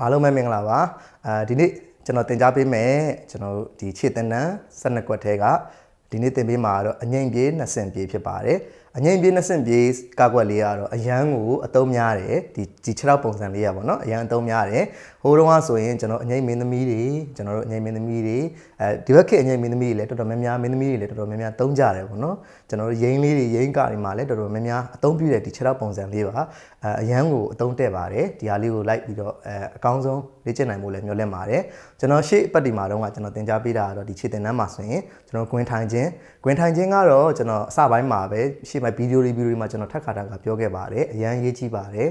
အားလုံးပဲမင်္ဂလာပါအဲဒီနေ့ကျွန်တော်တင် जा ပေးမယ်ကျွန်တော်တို့ဒီခြေတနန်း12ကွက်ထဲကဒီနေ့တင်ပေးမှာကတော့အငိမ့်ပြေး2ဆင့်ပြေးဖြစ်ပါတယ် အငိမ့်ပြေး2ဆင့်ပြေးကာကွက်လေးကတော့အရန်ကိုအသုံးများတယ်ဒီဒီခြေထောက်ပုံစံလေးရပါတော့အရန်အသုံးများတယ်ဟိုတုန်းကဆိုရင်ကျွန်တော်အငိမ့်မင်းသမီးတွေကျွန်တော်တို့အငိမ့်မင်းသမီးတွေအဲဒီဘက်ခေတ်အငိမ့်မင်းသမီးတွေလည်းတော်တော်များများမင်းသမီးတွေလည်းတော်တော်များများသုံးကြတယ်ပေါ့နော်ကျွန်တော်တို့ရင်းလေးတွေရင်းကာတွေမှာလည်းတော်တော်များများအသုံးပြုတဲ့ဒီခြေထောက်ပုံစံလေးပါအဲအရန်ကိုအသုံးတဲ့ပါတယ်ဒီဟာလေးကိုလိုက်ပြီးတော့အဲအကောင်းဆုံးလေ့ကျင့်နိုင်ဖို့လည်းမျှော်လင့်ပါတယ်ကျွန်တော်ရှေ့ပတ်ဒီမှာတော့ကကျွန်တော်သင်ကြားပေးတာကတော့ဒီခြေသင်တန်းမှာဆိုရင်ကျွန်တော်ကွင်းထိုင်ခြင်းကွင်းထိုင်ခြင်းကတော့ကျွန်တော်အစပိုင်းမှာပဲရှေ့မှာဗီဒီယိုလေးဗီဒီယိုလေးမှာကျွန်တော်ထပ်ခါတာကပြောခဲ့ပါတယ်အရန်ရေးကြည့်ပါတယ်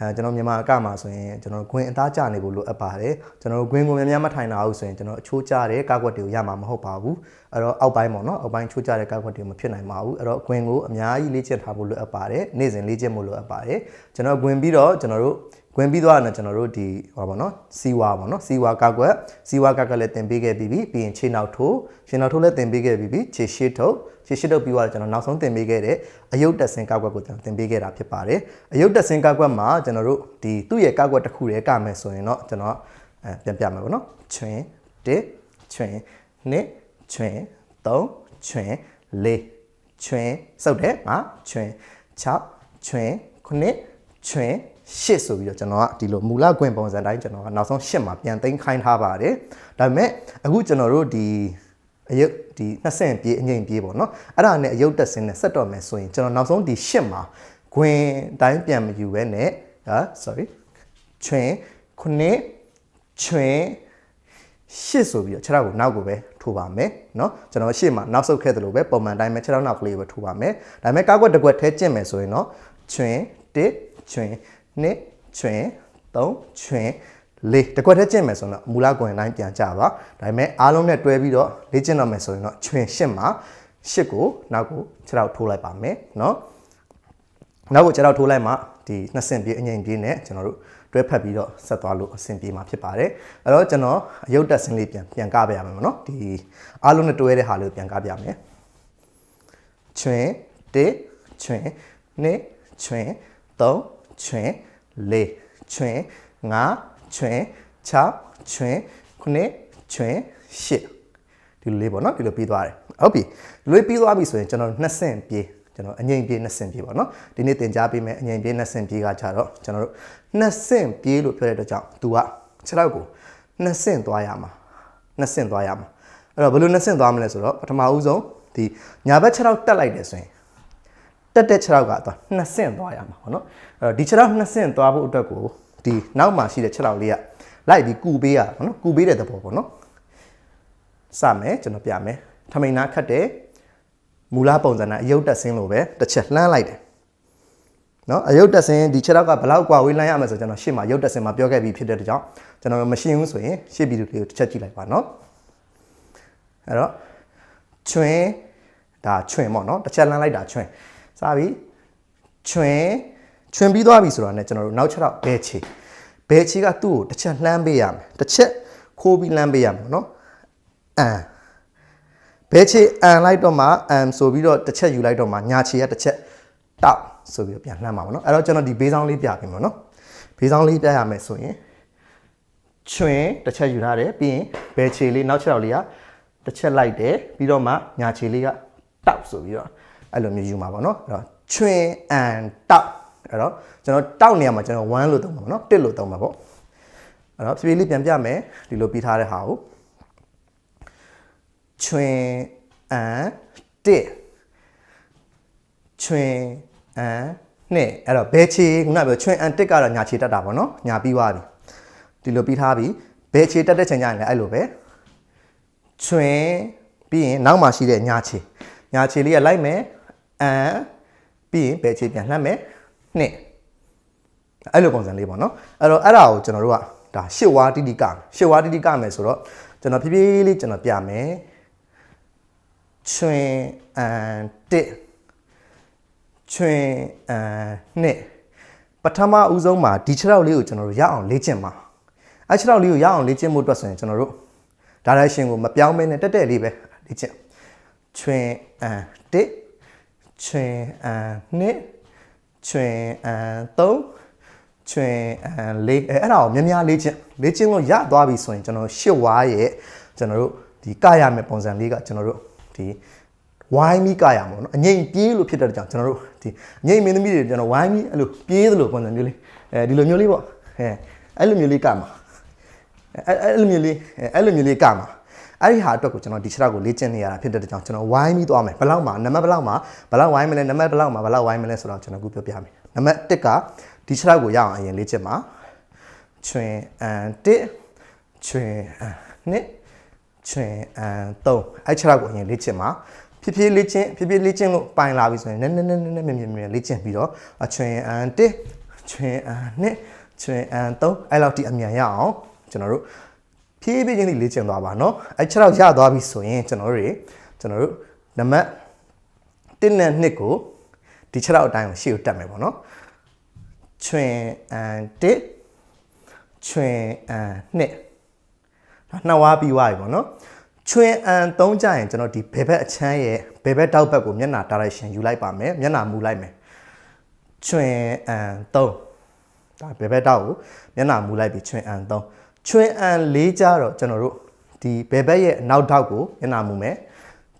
အဲကျွန်တော်မြန်မာအကမှာဆိုရင်ကျွန်တော်ဂွင်အသားကျနေဖို့လိုအပ်ပါတယ်ကျွန်တော်ဂွင်ကိုများများမထိုင်တာဟုတ်ဆိုရင်ကျွန်တော်အချိုးကျတဲ့ကာကွက်တွေကိုရမှာမဟုတ်ပါဘူးအဲ့တော့အောက်ပိုင်းပေါ့နော်အောက်ပိုင်းချိုးကျတဲ့ကာကွက်တွေမဖြစ်နိုင်ပါဘူးအဲ့တော့ဂွင်ကိုအများကြီးလေ့ကျင့်ထားဖို့လိုအပ်ပါတယ်နေ့စဉ်လေ့ကျင့်ဖို့လိုအပ်ပါတယ်ကျွန်တော်ဂွင်ပြီးတော့ကျွန်တော်တို့ ဝင်ပြီးသွားတယ်ကျွန်တော်တို့ဒီဟောပါနော်စီဝါပါနော်စီဝါကောက်ွက်စီဝါကောက်ကလည်းတင်ပေးခဲ့ပြီးပြီပြီးရင်ခြေနောက်ထိုးခြေနောက်ထိုးလည်းတင်ပေးခဲ့ပြီးပြီခြေရှေ့ထုတ်ခြေရှေ့ထုတ်ပြီးသွားတယ်ကျွန်တော်နောက်ဆုံးတင်ပေးခဲ့တဲ့အယုတ်တက်စင်ကောက်ွက်ကိုကျွန်တော်တင်ပေးခဲ့တာဖြစ်ပါတယ်အယုတ်တက်စင်ကောက်ွက်မှာကျွန်တော်တို့ဒီသူ့ရဲ့ကောက်ွက်တစ်ခုတည်းကမယ်ဆိုရင်တော့ကျွန်တော်အဲပြန်ပြမယ်ပေါ့နော်ချွင်တစ်ချွင်နှစ်ချွင်သုံးချွင်လေးချွင်စုပ်တယ်ငါချွင်6ချွင်9ချွင် ရှစ်ဆိုပြီးတော့ကျွန်တော်ကဒီလိုမူလကွင်ပုံစံတိုင်းကျွန်တော်ကနောက်ဆုံးရှစ်မှာပြန်သိမ်းခိုင်းထားပါတယ်ဒါပေမဲ့အခုကျွန်တော်တို့ဒီအယုတ်ဒီနှစ်ဆင့်ပြေးအငိမ့်ပြေးပေါ့နော်အဲ့ဒါနဲ့အယုတ်တက်စင်းနဲ့ဆက်တော့မယ်ဆိုရင်ကျွန်တော်နောက်ဆုံးဒီရှစ်မှာကွင်တိုင်းပြန်မယူပဲနဲ့ဟာ sorry ချွင်ခုနှစ်ချွင်ရှစ်ဆိုပြီးတော့ခြေထောက်ကိုနောက်ကိုပဲထိုးပါမယ်เนาะကျွန်တော်ရှေ့မှာနောက်ဆုတ်ခဲ့သလိုပဲပုံမှန်တိုင်းပဲခြေထောက်နောက်ကလေးပဲထိုးပါမယ်ဒါပေမဲ့ကောက်ွက်တစ်ကွက်ထဲကျင့်မယ်ဆိုရင်เนาะချွင်တစ်ချွင် နှစ်ချွင်သုံးချွင်လေးတစ်ခွက်တည်းကျင့်မယ်ဆိုတော့မူလကွင်တိုင်းပြန်ကြပါဒါပေမဲ့အားလုံးနဲ့တွဲပြီးတော့လေ့ကျင့်တော့မယ်ဆိုရင်တော့ချွင်ရှစ်မှာရှစ်ကိုနောက်ကိုခြေထောက်ထိုးလိုက်ပါမယ်เนาะနောက်ကိုခြေထောက်ထိုးလိုက်မှဒီနှစ်ဆင့်ပြေးအငိမ့်ပြေးနဲ့ကျွန်တော်တို့တွဲဖက်ပြီးတော့ဆက်သွားလို့အဆင်ပြေမှာဖြစ်ပါတယ်အဲ့တော့ကျွန်တော်အယုတ်တက်ဆင်းလေးပြန်ပြန်ကပြရမယ်မနော်ဒီအားလုံးနဲ့တွဲတဲ့ဟာလေးကိုပြန်ကပြမယ်ချွင်တစ်ချွင်နှစ်ချွင်သုံး ချွင်လေးချွင်ငါချွင်6ချွင်9ချွင်10ဒီလိုလေးပေါ့နော်ဒီလိုပြီးသွားတယ်ဟုတ်ပြီဒီလိုပြီးသွားပြီဆိုရင်ကျွန်တော်နှစ်ဆင့်ပြေးကျွန်တော်အငိမ့်ပြေးနှစ်ဆင့်ပြေးပေါ့နော်ဒီနေ့သင်ကြားပေးမယ်အငိမ့်ပြေးနှစ်ဆင့်ပြေးကကြတော့ကျွန်တော်တို့နှစ်ဆင့်ပြေးလို့ပြောတဲ့အတွက်ကြောင့် तू ကခြေထောက်ကိုနှစ်ဆင့်သွားရမှာနှစ်ဆင့်သွားရမှာအဲ့တော့ဘယ်လိုနှစ်ဆင့်သွားမလဲဆိုတော့ပထမဦးဆုံးဒီညာဘက်ခြေထောက်တက်လိုက်တယ်ဆိုရင် တက်တဲ့ခြေထောက်ကသွားနှစ်ဆင့်သွားရမှာပေါ့နော်အဲ့တော့ဒီခြေထောက်နှစ်ဆင့်သွားဖို့အတွက်ကိုဒီနောက်မှာရှိတဲ့ခြေထောက်လေးကလိုက်ပြီးကူပေးရတာပေါ့နော်ကူပေးတဲ့သဘောပေါ့နော်စမယ်ကျွန်တော်ပြမယ်ထမိန်နာခတ်တယ်မူလပုံစံနဲ့အယုတ်တက်ဆင်းလို့ပဲတစ်ချက်လှမ်းလိုက်တယ်နော်အယုတ်တက်ဆင်းဒီခြေထောက်ကဘလောက်กว่าဝေးလမ်းရမယ်ဆိုကျွန်တော်ရှေ့မှာယုတ်တက်ဆင်းမှာပြောခဲ့ပြီးဖြစ်တဲ့ကြောင့်ကျွန်တော်မရှင်းဘူးဆိုရင်ရှေ့ဗီဒီယိုလေးကိုတစ်ချက်ကြည့်လိုက်ပါနော်အဲ့တော့ချွင်ဒါချွင်ပေါ့နော်တစ်ချက်လှမ်းလိုက်တာချွင် စပြီချွင်ချွင်ပြီးသွားပြီဆိုတော့ ਨੇ ကျွန်တော်တို့နောက်ချက်တော့ဘဲချေဘဲချေကသူ့ကိုတစ်ချက်လှမ်းပေးရမယ်တစ်ချက်ခိုးပြီးလှမ်းပေးရမယ်နော်အန်ဘဲချေအန်လိုက်တော့မှအန်ဆိုပြီးတော့တစ်ချက်ယူလိုက်တော့မှညာချေကတစ်ချက်တောက်ဆိုပြီးတော့ပြန်လှမ်းပါပါနော်အဲ့တော့ကျွန်တော်ဒီဘေးဆောင်လေးပြပေးမယ်နော်ဘေးဆောင်လေးပြရမယ်ဆိုရင်ချွင်တစ်ချက်ယူထားတယ်ပြီးရင်ဘဲချေလေးနောက်ချက်တော့လေးကတစ်ချက်လိုက်တယ်ပြီးတော့မှညာချေလေးကတောက်ဆိုပြီးတော့ အဲ့လိုမျိုးယူမှာပါနော်အဲ့တော့ချွင်အန်တောက်အဲ့တော့ကျွန်တော်တောက်နေရမှာကျွန်တော်1လို့သုံးပါပါနော်1လို့သုံးပါပေါ့အဲ့တော့ဖြည်းဖြည်းလေးပြန်ပြမယ်ဒီလိုပြီးထားတဲ့ဟာကိုချွင်အန်တစ်ချွင်အန်နှစ်အဲ့တော့ဘဲချေခုနကပြောချွင်အန်တစ်ကတော့ညာချေတက်တာပေါ့နော်ညာပြီးသွားပြီဒီလိုပြီးထားပြီဘဲချေတက်တဲ့ချိန်ကျရင်လည်းအဲ့လိုပဲချွင်ပြီးရင်နောက်မှာရှိတဲ့ညာချေညာချေလေးကလိုက်မယ် အန်ပြီးရင်ဘဲချေပြန်လှမ်းမယ်နှစ်အဲ့လိုပုံစံလေးပေါ့နော်အဲ့တော့အဲ့ဒါကိုကျွန်တော်တို့ကဒါရှစ်ဝါတိတိကရှစ်ဝါတိတိကမယ်ဆိုတော့ကျွန်တော်ဖြည်းဖြည်းလေးကျွန်တော်ပြမယ်ချွင်အန်တစ်ချွင်အန်နှစ်ပထမဦးဆုံးမှာဒီခြေထောက်လေးကိုကျွန်တော်တို့ရအောင်လေ့ကျင့်ပါအဲ့ခြေထောက်လေးကိုရအောင်လေ့ကျင့်မှုအတွက်ဆိုရင်ကျွန်တော်တို့ direction ကိုမပြောင်းမဲနဲ့တက်တက်လေးပဲလေ့ကျင့်ချွင်အန်တစ် ချွင်အန်နှစ်ချွင်အန်သုံးချွင်အန်လေးအဲအဲ့ဒါကိုများများလေးချင်းလေးချင်းလို့ရသွားပြီဆိုရင်ကျွန်တော်ရှစ်ဝါရဲ့ကျွန်တော်တို့ဒီကရမယ်ပုံစံလေးကကျွန်တော်တို့ဒီဝိုင်းမိကရမှာပေါ့နော်အငိမ့်ပြေးလို့ဖြစ်တဲ့ကြောင့်ကျွန်တော်တို့ဒီအငိမ့်မင်းသမီးတွေကျွန်တော်ဝိုင်းမိအဲ့လိုပြေးသလိုပုံစံမျိုးလေးအဲဒီလိုမျိုးလေးပေါ့အဲအဲ့လိုမျိုးလေးကမှာအဲအဲ့လိုမျိုးလေးအဲ့လိုမျိုးလေးကမှာ အဲ့ဒီဟာအတွက်ကိုကျွန်တော်ဒီချက်ကိုလေ့ကျင့်နေရတာဖြစ်တဲ့ကြောင့်ကျွန်တော်ဝိုင်းပြီးသွားမယ်ဘယ်လောက်မှာနံပါတ်ဘယ်လောက်မှာဘယ်လောက်ဝိုင်းမလဲနံပါတ်ဘယ်လောက်မှာဘယ်လောက်ဝိုင်းမလဲဆိုတော့ကျွန်တော်ခုပြောပြမယ်နံပါတ်1ကဒီချက်ကိုရအောင်အရင်လေ့ကျင့်ပါချွင်အန်1ချွင်အန်2ချွင်အန်3အဲ့ချက်ကိုအရင်လေ့ကျင့်ပါဖြည်းဖြည်းလေ့ကျင့်ဖြည်းဖြည်းလေ့ကျင့်လို့ပိုင်လာပြီဆိုရင်နည်းနည်းနည်းနည်းမြင်မြင်မြင်လေ့ကျင့်ပြီးတော့အချွင်အန်1ချွင်အန်2ချွင်အန်3အဲ့လောက်ထိအမြန်ရအောင်ကျွန်တော်တို့ ဖြည်းဖြည်းချင်းလေးလေ့ကျင့်သွားပါเนาะအဲ့ချက်တော့ရသွားပြီဆိုရင်ကျွန်တော်တို့တွေကျွန်တော်တို့နံပါတ်1နဲ့2ကိုဒီချက်တော့အတိုင်းကိုရှေ့ကိုတက်မယ်ပေါ့เนาะချွင်အန်1ချွင်အန်2ဒါနှစ်ဝါပြီးသွားပြီပေါ့เนาะချွင်အန်3ကြရင်ကျွန်တော်ဒီဘယ်ဘက်အချမ်းရဲ့ဘယ်ဘက်တောက်ဘက်ကိုမျက်နှာ direction ယူလိုက်ပါမယ်မျက်နှာမူလိုက်မယ်ချွင်အန်3ဒါဘယ်ဘက်တောက်ကိုမျက်နှာမူလိုက်ပြီးချွင်အန်3 ချွင်အန်4ကြတော့ကျွန်တော်တို့ဒီဘယ်ဘက်ရဲ့နောက်ထောက်ကိုမျက်နှာမူမယ်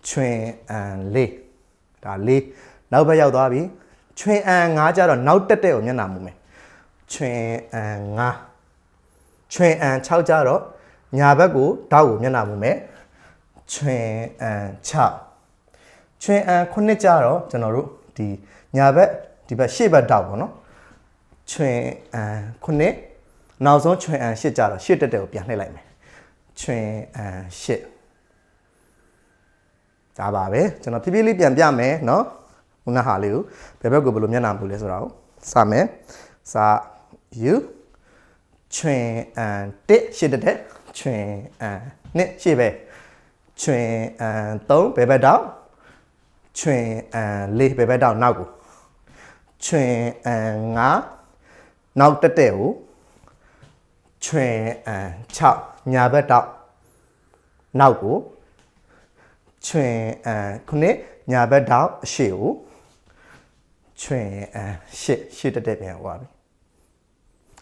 ချွင်အန်4ဒါ4နောက်ဘက်ရောက်သွားပြီချွင်အန်5ကြတော့နောက်တက်တဲ့ကိုမျက်နှာမူမယ်ချွင်အန်5ချွင်အန်6ကြတော့ညာဘက်ကိုတောက်ကိုမျက်နှာမူမယ်ချွင်အန်6ချွင်အန်9ကြတော့ကျွန်တော်တို့ဒီညာဘက်ဒီဘက်ရှေ့ဘက်တောက်ပေါ့နော်ချွင်အန်9 နောက်ဆုံးချွင်အန်8ကြတော့ရှေ့တက်တဲ့ကိုပြန်လှည့်လိုက်မယ်ချွင်အန်8ဒါပါပဲကျွန်တော်ဖြည်းဖြည်းလေးပြန်ပြမယ်เนาะခုနဟာလေးကိုဘယ်ဘက်ကိုဘယ်လိုမျက်နှာမူလဲဆိုတာကိုစမယ်စ you ချွင်အန်တစ်ရှစ်တက်တက်ချွင်အန်နှစ်ရှစ်ပဲချွင်အန်သုံးဘယ်ဘက်တောက်ချွင်အန်လေးဘယ်ဘက်တောက်နောက်ကိုချွင်အန်ငါနောက်တက်တဲ့ကို ချွင်အန်6ညာဘက်တောက်နောက်ကိုချွင်အန်ခုနှစ်ညာဘက်တောက်အရှိကိုချွင်အန်ရှစ်ရှစ်တက်တက်ပြန်ဟွာပြီ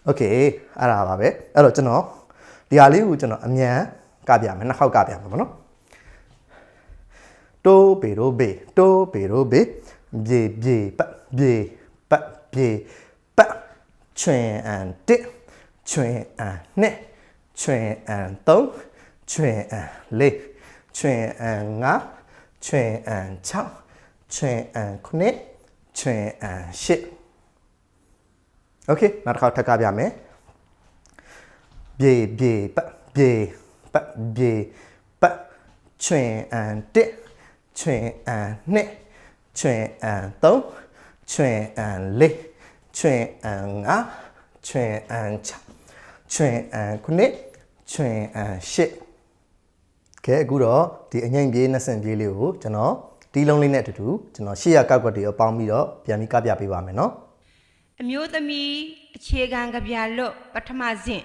โอเคအဲ့ဒါပါပဲအဲ့တော့ကျွန်တော်ဒီဟာလေးကိုကျွန်တော်အမြန်ကပြမယ်နှစ်ခေါက်ကပြမယ်ပေါ့နော်တိုးပေရိုဘေတိုးပေရိုဘေပြေပြေပတ်ပြေပတ်ပြေပတ်ချွင်အန်တစ် ချွင်အန်နှစ်ချွင်အန်သုံးချွင်အန်လေးချွင်အန်ငါချွင်အန်6ချွင်အန်ခုနှစ်ချွင်အန်ရှစ်โอเคနောက်တစ်ခါထပ်ကပြမယ်ပြေပြေပတ်ပြေပတ်ပြေပတ်ချွင်အန်တစ်ချွင်အန်နှစ်ချွင်အန်သုံးချွင်အန်လေးချွင်အန်ငါချွင်အန်6 ချွင်အန်ခုနှစ်ချွင်အန်8ကဲအခုတော့ဒီအငိမ့်ပြေးနှစ်ဆင့်ပြေးလေးကိုကျွန်တော်တီးလုံးလေးနဲ့အတူတူကျွန်တော်ရှေ့ရကောက်ကွက်တွေရောပေါင်းပြီးတော့ပြန်ပြီးကပြပေးပါမယ်နော်အမျိုးသမီးအခြေခံကြပြလွတ်ပထမဆင့်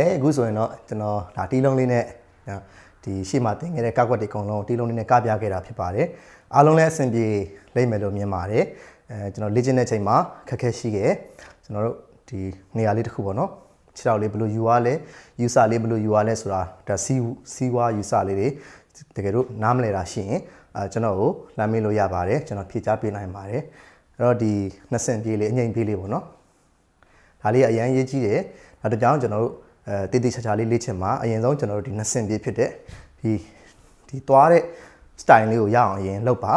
ကဲအခုဆိုရင်တော့ကျွန်တော်ဒါတီးလုံးလေးနဲ့နော်ဒီရှေ့မှာတင်ခဲ့တဲ့ကောက်ွက်တွေအကုန်လုံးတီးလုံးလေးနဲ့ကပြခဲ့တာဖြစ်ပါတယ်အားလုံးလည်းအဆင်ပြေလိမ့်မယ်လို့မြင်ပါတယ်အဲကျွန်တော်လေ့ကျင့်တဲ့ချိန်မှာခက်ခဲရှိခဲ့ကျွန်တော်တို့ဒီနေရာလေးတစ်ခုပေါ့နော်ခြေထောက်လေးဘယ်လိုယူရလဲယူဆလေးဘယ်လိုယူရလဲဆိုတာဒါစီစီဝါယူဆလေးတွေတကယ်လို့နားမလဲတာရှိရင်အာကျွန်တော်ကိုလမ်းမေးလို့ရပါတယ်ကျွန်တော်ဖြည့်ချပေးနိုင်ပါတယ်အဲ့တော့ဒီနှစ်ဆင့်ပြေးလေးအငိမ့်ပြေးလေးပေါ့နော်ဒါလေးကအရန်ရေးကြီးတယ်နောက်တစ်ကြောင်ကျွန်တော်တို့ အဲတည်တည်ချာချာလေးလေ့ချင်မှာအရင်ဆုံးကျွန်တော်တို့ဒီနှစ်ဆင့်ပြေးဖြစ်တဲ့ဒီဒီသွားတဲ့ style လေးကိုရအောင်အရင်လုပ်ပါ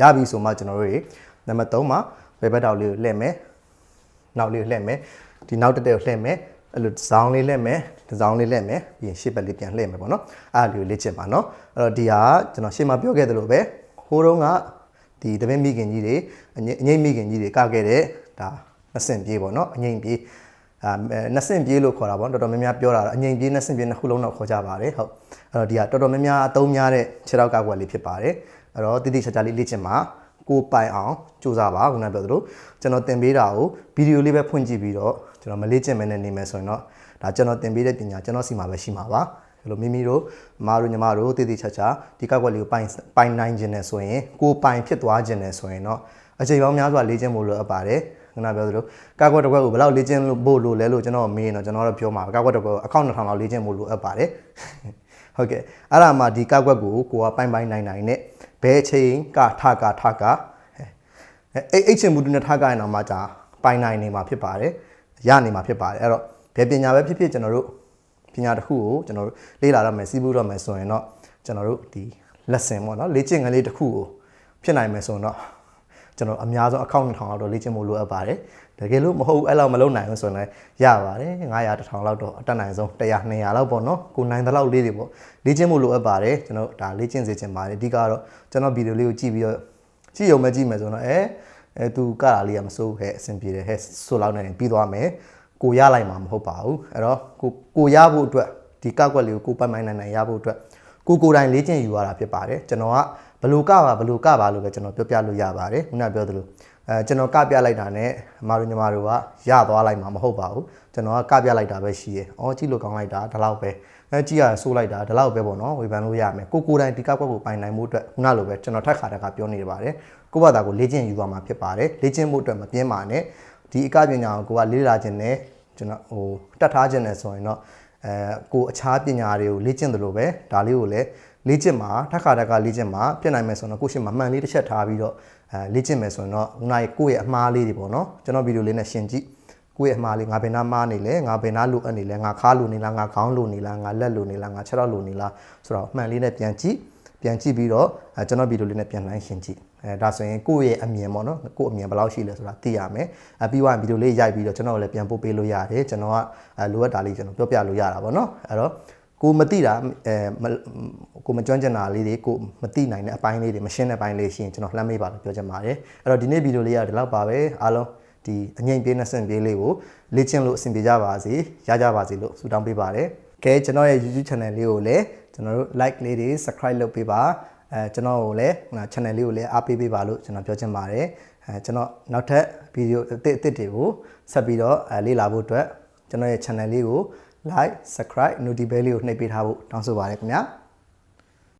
ရပြီဆိုမှကျွန်တော်တို့တွေနံပါတ်3မှာဘယ်ဘက်တောက်လေးကိုလှည့်မယ်နောက်လေးကိုလှည့်မယ်ဒီနောက်တက်တက်ကိုလှည့်မယ်အဲ့လိုဇောင်းလေးလှည့်မယ်ဒီဇောင်းလေးလှည့်မယ်ပြီးရင်ရှေ့ဘက်လေးပြန်လှည့်မယ်ပေါ့နော်အဲ့ဒါလေးကိုလေ့ကျင့်ပါနော်အဲ့တော့ဒီဟာကျွန်တော်ရှေ့မှာပြောခဲ့သလိုပဲဟိုးတုန်းကဒီတပင်းမိခင်ကြီးတွေအငိမ့်အငိမ့်မိခင်ကြီးတွေကခဲ့တဲ့ဒါနှစ်ဆင့်ပြေးပေါ့နော်အငိမ့်ပြေး အာနှစ်ဆင့်ပြေးလို့ခေါ်တာပေါ့တော်တော်များများပြောတာအငိမ့်ပြေးနှစ်ဆင့်ပြေးနှစ်ခုလုံးတော့ခေါ်ကြပါတယ်ဟုတ်အဲ့တော့ဒီဟာတော်တော်များများအသုံးများတဲ့ခြေထောက်ကောက်ွက်လေးဖြစ်ပါတယ်အဲ့တော့တိတိကျကျလေးလေ့ကျင့်ပါကိုပိုင်အောင်စူးစမ်းပါခုနပြောသလိုကျွန်တော်သင်ပေးတာကိုဗီဒီယိုလေးပဲဖွင့်ကြည့်ပြီးတော့ကျွန်တော်မလေ့ကျင့်မနဲ့နေမယ်ဆိုရင်တော့ဒါကျွန်တော်သင်ပေးတဲ့ပညာကျွန်တော်စီမှာပဲရှိမှာပါအဲ့လိုမိမိတို့အမားတို့ညီမတို့တည်တည်ချာချာဒီကောက်ွက်လေးကိုပိုင်ပိုင်နိုင်ခြင်းနဲ့ဆိုရင်ကိုပိုင်ဖြစ်သွားခြင်းနဲ့ဆိုရင်တော့အချိန်ပေါင်းများစွာလေ့ကျင့်ဖို့လိုအပ်ပါတယ် ခုနပြောသလိုကောက်ွက်တစ်ခွက်ကိုဘယ်လောက်လေ့ကျင့်လို့ဖို့လိုလဲလို့ကျွန်တော်မေးရင်တော့ကျွန်တော်တော့ပြောမှာကောက်ွက်တစ်ခွက်ကိုအကောင့်2000လောက်လေ့ကျင့်ဖို့လိုအပ်ပါတယ်ဟုတ်ကဲ့အဲ့ဒါမှဒီကောက်ွက်ကိုကိုကပိုင်ပိုင်နိုင်နိုင်နဲ့ဘယ်ချိန်ကထကထကအဲ့အဲ့ချင်းမှုတူနဲ့ထကရင်တော့မှကြာပိုင်နိုင်နေမှာဖြစ်ပါတယ်ရနေမှာဖြစ်ပါတယ်အဲ့တော့ဘယ်ပညာပဲဖြစ်ဖြစ်ကျွန်တော်တို့ပညာတစ်ခုကိုကျွန်တော်တို့လေ့လာရမယ်စီးပူးရမယ်ဆိုရင်တော့ကျွန်တော်တို့ဒီ lesson ပေါ့နော်လေ့ကျင့်ကလေးတစ်ခုကိုဖြစ်နိုင်မယ်ဆိုတော့ ကျွန်တော်အများဆုံးအကောင့်1000လောက်တော့လေ့ကျင့်ဖို့လိုအပ်ပါတယ်တကယ်လို့မဟုတ်ဘူးအဲ့လောက်မလုပ်နိုင်ဘူးဆိုရင်လည်းရပါတယ်900 1000လောက်တော့အတက်နိုင်ဆုံး100 200လောက်ပေါ့နော်ကိုနိုင်တဲ့လောက်လေးတွေပေါ့လေ့ကျင့်ဖို့လိုအပ်ပါတယ်ကျွန်တော်ဒါလေ့ကျင့်စေချင်ပါတယ်အဓိကတော့ကျွန်တော်ဗီဒီယိုလေးကိုကြည့်ပြီးတော့ကြည့်ရုံပဲကြည့်မယ်ဆိုတော့အဲအဲသူကတာလေးကမစိုးဟဲ့အဆင်ပြေတယ်ဟဲ့ဆိုလောက်နေပြီးသွားမယ်ကိုရလိုက်မှာမဟုတ်ပါဘူးအဲ့တော့ကိုကိုရဖို့အတွက်ဒီကောက်ွက်လေးကိုကိုပိုင်ပိုင်နိုင်နိုင်ရဖို့အတွက်ကိုကိုတိုင်းလေ့ကျင့်ယူရတာဖြစ်ပါတယ်ကျွန်တော်က ဘလူကပါဘလူကပါလို့ပဲကျွန်တော်ပြောပြလို့ရပါတယ်ခုနပြောသလိုအဲကျွန်တော်ကပြလိုက်တာနဲ့အမတို့ညီမတို့ကရသွားလိုက်မှာမဟုတ်ပါဘူးကျွန်တော်ကကပြလိုက်တာပဲရှိရဲ့အော်ကြည့်လို့ကောင်းလိုက်တာဒီလောက်ပဲအဲကြည့်ရဆိုးလိုက်တာဒီလောက်ပဲပေါ့နော်ဝေဖန်လို့ရမယ်ကိုကိုတိုင်းဒီကောက်ွက်ကိုပိုင်နိုင်မှုအတွက်ခုနလိုပဲကျွန်တော်ထက်ခါတက်ကပြောနေပါတယ်ကိုယ့်ဘာသာကိုလေ့ကျင့်ယူရမှာဖြစ်ပါတယ်လေ့ကျင့်မှုအတွက်မပြင်းပါနဲ့ဒီအကပညာကိုကိုကလေ့လာခြင်းနဲ့ကျွန်တော်ဟိုတတ်ထားခြင်းနဲ့ဆိုရင်တော့အဲကိုအခြားပညာတွေကိုလေ့ကျင့်တယ်လို့ပဲဒါလေးကိုလည်း လေ့ကျင့်မှာထက်ခါတက်ကလေ့ကျင့်မှာဖြစ်နိုင်မယ်ဆိုတော့ကိုရှိမှာမှန်လေးတစ်ချက်ထားပြီးတော့အဲလေ့ကျင့်မယ်ဆိုရင်တော့ခုနကကိုယ့်ရဲ့အမှားလေးတွေပေါ့နော်ကျွန်တော်ဗီဒီယိုလေးနဲ့ရှင်းကြည့်ကိုယ့်ရဲ့အမှားလေးငါဘယ်နာမှားနေလဲငါဘယ်နာလိုအပ်နေလဲငါခါလိုနေလားငါခေါင်းလိုနေလားငါလက်လိုနေလားငါခြေထောက်လိုနေလားဆိုတော့အမှန်လေးနဲ့ပြန်ကြည့်ပြန်ကြည့်ပြီးတော့အဲကျွန်တော်ဗီဒီယိုလေးနဲ့ပြန်လှမ်းရှင်းကြည့်အဲဒါဆိုရင်ကိုယ့်ရဲ့အမြင်ပေါ့နော်ကိုယ့်အမြင်ဘယ်လောက်ရှိလဲဆိုတာသိရမယ်အပြီးသွားဗီဒီယိုလေးရိုက်ပြီးတော့ကျွန်တော်လည်းပြန်ပို့ပေးလို့ရတယ်ကျွန်တော်ကအဲလိုအပ်တာလေးကျွန်တော်ပြောပြလို့ရတာပေါ့နော်အဲ့တော့ ကိုမသိတာအဲကိုမကျွမ်းကျင်တာလေးတွေကိုမသိနိုင်တဲ့အပိုင်းလေးတွေမရှင်းတဲ့အပိုင်းလေးရှိရင်ကျွန်တော်လှမ်းမေးပါလို့ပြောချင်ပါတယ်အဲ့တော့ဒီနေ့ဗီဒီယိုလေးကဒီလောက်ပါပဲအားလုံးဒီအငိမ့်ပေးနဲ့ဆင့်ပေးလေးကိုလေ့ကျင့်လို့အဆင်ပြေကြပါစေရကြပါစေလို့ဆုတောင်းပေးပါတယ်ကဲကျွန်တော်ရဲ့ YouTube channel လေးကိုလည်းကျွန်တော်တို့ like လေးတွေ subscribe လုပ်ပေးပါအဲကျွန်တော်ကိုလည်းဟို channel လေးကိုလည်းအားပေးပေးပါလို့ကျွန်တော်ပြောချင်ပါတယ်အဲကျွန်တော်နောက်ထပ်ဗီဒီယိုအသစ်အသစ်တွေကိုဆက်ပြီးတော့အဲလေ့လာဖို့အတွက်ကျွန်တော်ရဲ့ channel လေးကို like subscribe notification လေးကိုနှိပ်ပေးထားဖို့တောင်းဆိုပါတယ်ခင်ဗျာ